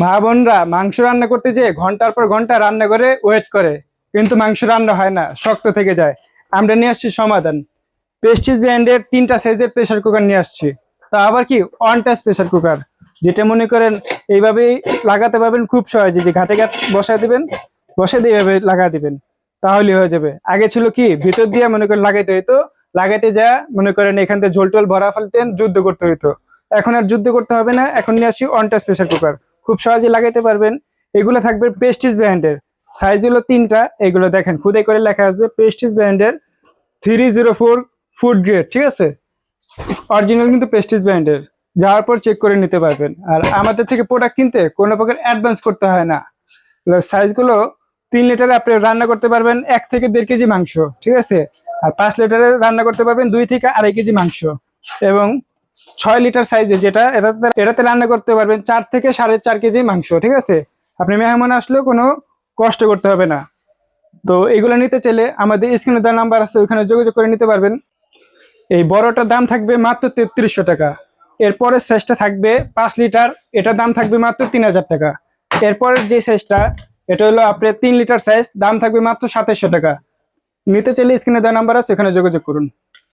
মা বোনরা মাংস রান্না করতে যেয়ে ঘণ্টার পর ঘণ্টা রান্না করে ওয়েট করে। কিন্তু মাংস রান্না হয় না, শক্ত থেকে যায়। আমরা নিয়ে আসছি সমাধান। পেস্টিস ব্র্যান্ডের তিনটা সাইজের প্রেসার কুকার নিয়ে আসছি। তা আবার কি? অন টাচ প্রেসার কুকার যেটা মনে করেন এইভাবেই লাগাতে পারবেন খুব সহজে। যে ঘাটে ঘাট বসায় দিবেন বসে দিয়ে এইভাবে লাগা দিবেন। তাহলে হয়ে যাবে। আগে ছিল কি? ভিতর দিয়ে মনে করেন লাগাইতে হইতো। লাগাইতে যা মনে করেন এখান থেকে ঝোল টোল ভরা ফেলতেন, যুদ্ধ করতে হইতো। এখন আর যুদ্ধ করতে হবে না। এখন নিয়ে আসি অনটাচ প্রেসার কুকার খুব সহজে লাগাইতে পারবেন। এগুলো থাকবে পেস্টিস ব্র্যান্ডের সাইজ হলো তিনটা, এগুলো দেখেন, খুদে করে লেখা আছে পেস্টিস ব্র্যান্ডের three zero four food grade ঠিক আছে? অরিজিনাল কিন্তু পেস্টিস ব্র্যান্ডের যাওয়ার পর চেক করে নিতে পারবেন। আর আমাদের থেকে প্রোডাক্ট কিনতে কোনো প্রকার অ্যাডভান্স করতে হয় না। সাইজগুলো তিন লিটারে আপনি রান্না করতে পারবেন এক থেকে দেড় কেজি মাংস, ঠিক আছে? আর পাঁচ লিটারে রান্না করতে পারবেন দুই থেকে আড়াই কেজি মাংস। এবং ছয় লিটার সাইজে যেটা, এটাতে এটাতে রান্না করতে পারবেন চার থেকে সাড়ে চার কেজি মাংস, ঠিক আছে? আপনি মেহমান আসলেও কোনো কষ্ট করতে হবে না। তো এগুলো নিতে চাইলে আমাদের স্ক্রিনে দেওয়া নাম্বার আছে, ওইখানে যোগাযোগ করে নিতে পারবেন। এই বড়টার দাম থাকবে মাত্র তেত্রিশশো টাকা। এরপরের সাইজটা থাকবে পাঁচ লিটার, এটার দাম থাকবে মাত্র তিন হাজার টাকা। এরপরের যে সাইজটা এটা হলো আপনার তিন লিটার সাইজ দাম থাকবে মাত্র সাতাইশশো টাকা। নিতে চাইলে স্ক্রিনে দেওয়া নাম্বার আছে, ওখানে যোগাযোগ করুন।